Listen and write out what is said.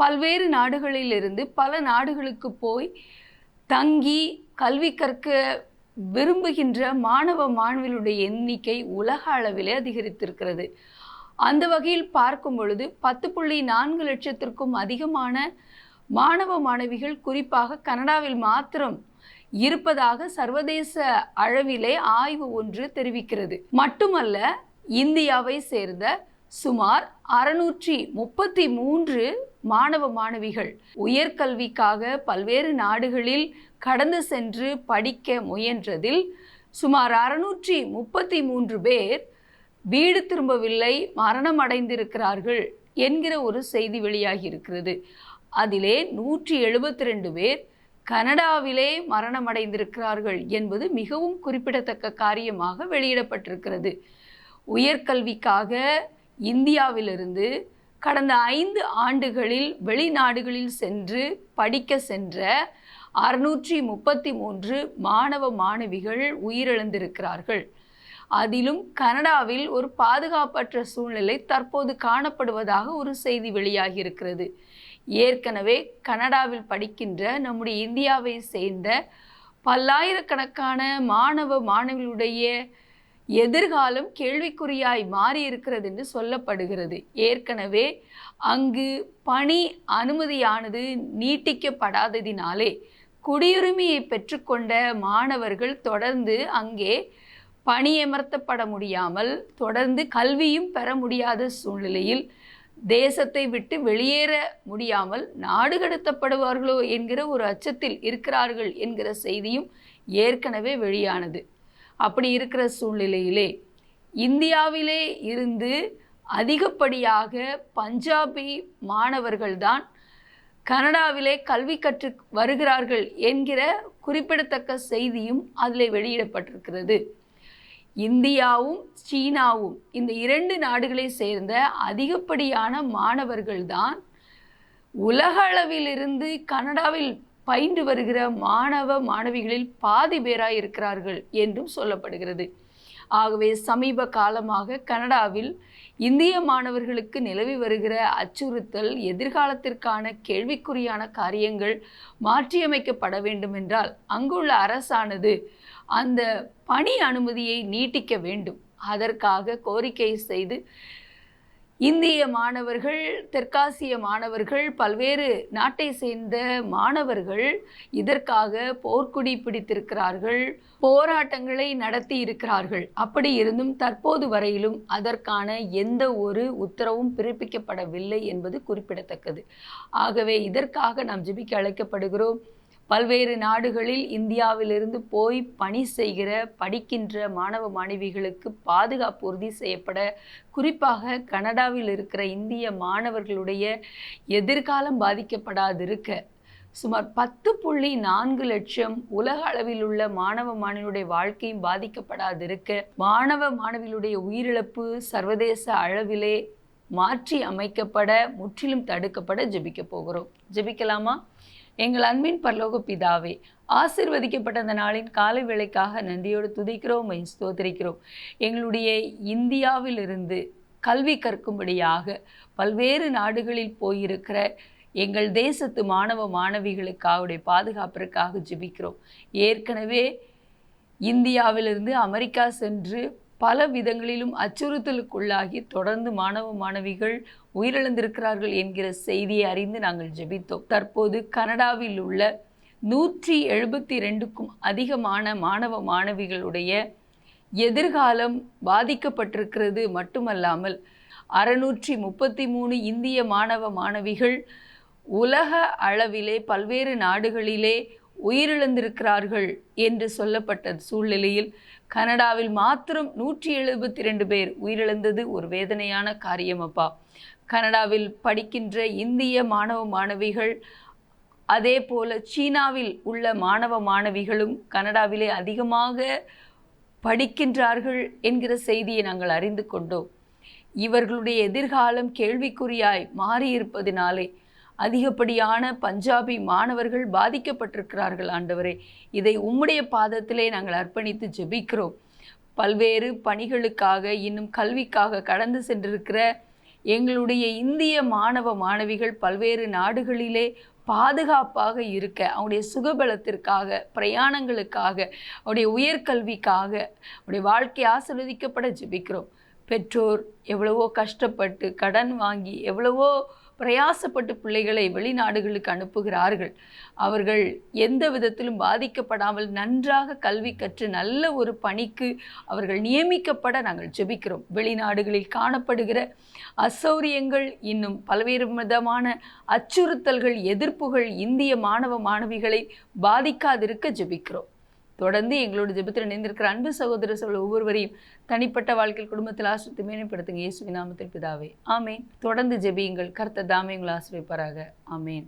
பல்வேறு நாடுகளிலிருந்து பல நாடுகளுக்கு போய் தங்கி கல்வி கற்க விரும்புகின்ற மாணவ மாணவிகளுடைய எண்ணிக்கை உலக அளவிலே அதிகரித்திருக்கிறது. அந்த வகையில் பார்க்கும் பொழுது பத்து புள்ளி நான்கு லட்சத்திற்கும் அதிகமான மாணவ மாணவிகள் குறிப்பாக கனடாவில் மாத்திரம் இருப்பதாக சர்வதேச அளவிலே ஆய்வு ஒன்று தெரிவிக்கிறது. மட்டுமல்ல இந்தியாவை சேர்ந்த சுமார் அறுநூற்றி முப்பத்தி மூன்று மாணவ மாணவிகள் உயர்கல்விக்காக பல்வேறு நாடுகளில் கடந்து சென்று படிக்க முயன்றதில் சுமார் அறுநூற்றி முப்பத்தி மூன்று பேர் வீடு திரும்பவில்லை மரணம் அடைந்திருக்கிறார்கள் என்கிற ஒரு செய்தி வெளியாகி இருக்கிறது. அதிலே நூற்றி எழுபத்தி ரெண்டு பேர் கனடாவிலே மரணமடைந்திருக்கிறார்கள் என்பது மிகவும் குறிப்பிடத்தக்க காரியமாக வெளியிடப்பட்டிருக்கிறது. உயர்கல்விக்காக இந்தியாவிலிருந்து கடந்த ஐந்து ஆண்டுகளில் வெளிநாடுகளில் சென்று படிக்க சென்ற அறுநூற்றி முப்பத்தி மூன்று மாணவ மாணவிகள் உயிரிழந்திருக்கிறார்கள். அதிலும் கனடாவில் ஒரு பாதுகாப்பற்ற சூழ்நிலை தற்போது காணப்படுவதாக ஒரு செய்தி வெளியாகி இருக்கிறது ஏற்கனவே கனடாவில் படிக்கின்ற நம்முடைய இந்தியாவை சேர்ந்த பல்லாயிரக்கணக்கான மாணவ மாணவிகளுடைய எதிர்காலம் கேள்விக்குறியாய் மாறி இருக்கிறது என்று சொல்லப்படுகிறது. ஏற்கனவே அங்கு பணி அனுமதியானது நீட்டிக்கப்படாததினாலே குடியுரிமையை பெற்றுக்கொண்ட மாணவர்கள் தொடர்ந்து அங்கே பணியமர்த்தப்பட முடியாமல் தொடர்ந்து கல்வியும் பெற முடியாத சூழ்நிலையில் தேசத்தை விட்டு வெளியேற முடியாமல் நாடு கடத்தப்படுவார்களோ என்கிற ஒரு அச்சத்தில் இருக்கிறார்கள் என்கிற செய்தியும் ஏற்கனவே வெளியானது. அப்படி இருக்கிற சூழ்நிலையிலே இந்தியாவிலே இருந்து அதிகப்படியாக பஞ்சாபி மாணவர்கள்தான் கனடாவிலே கல்வி கற்று வருகிறார்கள் என்கிற குறிப்பிடத்தக்க செய்தியும் அதில் வெளியிடப்பட்டிருக்கிறது. இந்தியாவும் சீனாவும் இந்த இரண்டு நாடுகளை சேர்ந்த அதிகப்படியான மாணவர்கள்தான் உலக அளவிலிருந்து கனடாவில் பயின்று வருகிற மாணவ மாணவிகளில் பாதி பேராய் இருக்கிறார்கள் என்றும் சொல்லப்படுகிறது. ஆகவே சமீப காலமாக கனடாவில் இந்திய மாணவர்களுக்கு நிலவி வருகிற அச்சுறுத்தல் எதிர்காலத்திற்கான கேள்விக்குறியான காரியங்கள் மாற்றியமைக்கப்பட வேண்டும் என்றால் அங்குள்ள அரசானது அந்த பணி அனுமதியை நீட்டிக்க வேண்டும். அதற்காக கோரிக்கை செய்து இந்திய மாணவர்கள் தெற்காசிய மாணவர்கள் பல்வேறு நாட்டை சேர்ந்த மாணவர்கள் இதற்காக போர்க்குடி பிடித்திருக்கிறார்கள் போராட்டங்களை நடத்தி இருக்கிறார்கள். அப்படி இருந்தும் தற்போது வரையிலும் அதற்கான எந்த ஒரு உத்தரவும் பிறப்பிக்கப்படவில்லை என்பது குறிப்பிடத்தக்கது. ஆகவே இதற்காக நாம் ஜிபிக்க அழைக்கப்படுகிறோம். பல்வேறு நாடுகளில் இந்தியாவிலிருந்து போய் பணி செய்கிற படிக்கின்ற மாணவ மாணவிகளுக்கு பாதுகாப்பு உறுதி செய்யப்பட குறிப்பாக கனடாவில் இருக்கிற இந்திய மாணவர்களுடைய எதிர்காலம் பாதிக்கப்படாதிருக்க சுமார் பத்து புள்ளி நான்கு லட்சம் உலக அளவில் உள்ள மாணவ மாணவியுடைய வாழ்க்கையும் பாதிக்கப்படாதிருக்க மாணவ மாணவியுடைய உயிரிழப்பு சர்வதேச அளவிலே மாற்றி அமைக்கப்பட முற்றிலும் தடுக்கப்பட ஜெபிக்க போகிறோம். ஜெபிக்கலாமா? எங்கள் அன்பின் பரலோக பிதாவே ஆசிர்வதிக்கப்பட்ட அந்த நாளின் காலை வேலைக்காக நன்றியோடு துதிக்கிறோம் மை ஸ்தோத்திரிக்கிறோம். எங்களுடைய இந்தியாவிலிருந்து கல்வி கற்கும்படியாக பல்வேறு நாடுகளில் போயிருக்கிற எங்கள் தேசத்து மாணவ மாணவிகளுக்காவுடைய பாதுகாப்பிற்காக ஜெபிக்கிறோம். ஏற்கனவே இந்தியாவிலிருந்து அமெரிக்கா சென்று பல விதங்களிலும் அச்சுறுத்தலுக்குள்ளாகி தொடர்ந்து மாணவ மாணவிகள் உயிரிழந்திருக்கிறார்கள் என்கிற செய்தியை அறிந்து நாங்கள் ஜெபித்தோம். தற்போது கனடாவில் உள்ள நூற்றி எழுபத்தி ரெண்டுக்கும் அதிகமான மாணவ மாணவிகளுடைய எதிர்காலம் பாதிக்கப்பட்டிருக்கிறது. மட்டுமல்லாமல் அறுநூற்றி முப்பத்தி மூணு இந்திய மாணவ மாணவிகள் உலக அளவிலே பல்வேறு நாடுகளிலே உயிரிழந்திருக்கிறார்கள் என்று சொல்லப்பட்ட சூழ்நிலையில் கனடாவில் மாத்திரம் நூற்றி எழுபத்தி ரெண்டு பேர் உயிரிழந்தது ஒரு வேதனையான காரியம் அப்பா. கனடாவில் படிக்கின்ற இந்திய மாணவ மாணவிகள் அதே போல சீனாவில் உள்ள மாணவ மாணவிகளும் கனடாவிலே அதிகமாக படிக்கின்றார்கள் என்கிற செய்தியை நாங்கள் அறிந்து கொண்டோம். இவர்களுடைய எதிர்காலம் கேள்விக்குறியாய் மாறியிருப்பதினாலே அதிகப்படியான பஞ்சாபி மாணவர்கள் பாதிக்கப்பட்டிருக்கிறார்கள் ஆண்டவரே. இதை உம்முடைய பாதத்திலே நாங்கள் அர்ப்பணித்து ஜெபிக்கிறோம். பல்வேறு பணிகளுக்காக இன்னும் கல்விக்காக கடந்து சென்றிருக்கிற எங்களுடைய இந்திய மாணவ மாணவிகள் பல்வேறு நாடுகளிலே பாதுகாப்பாக இருக்க அவனுடைய சுகபலத்திற்காக பிரயாணங்களுக்காக அவருடைய உயர்கல்விக்காக அவருடைய வாழ்க்கை ஆசிர்வதிக்கப்பட ஜெபிக்கிறோம். பெற்றோர் எவ்வளவோ கஷ்டப்பட்டு கடன் வாங்கி எவ்வளவோ பிரயாசப்பட்டு பிள்ளைகளை வெளிநாடுகளுக்கு அனுப்புகிறார்கள். அவர்கள் எந்த விதத்திலும் பாதிக்கப்படாமல் நன்றாக கல்வி கற்று நல்ல ஒரு பணிக்கு அவர்கள் நியமிக்கப்பட நாங்கள் ஜெபிக்கிறோம். வெளிநாடுகளில் காணப்படுகிற அசௌரியங்கள் இன்னும் பல்வேறு விதமான அச்சுறுத்தல்கள் எதிர்ப்புகள் இந்திய மாணவ மாணவிகளை பாதிக்காதிருக்க ஜெபிக்கிறோம். தொடர்ந்து எங்களோட ஜெபத்தில் இணைந்திருக்கிற அன்பு சகோதர சகோதர ஒவ்வொருவரையும் தனிப்பட்ட வாழ்க்கையில் குடும்பத்தில் ஆசிரியத்தை மேம்படுத்துங்க இயேசு நாமத்தில் பிதாவே. ஆமேன். தொடர்ந்து ஜெபியுங்கள். கர்த்த தாமே உங்களை ஆசிரியப்பாராக ஆமேன்.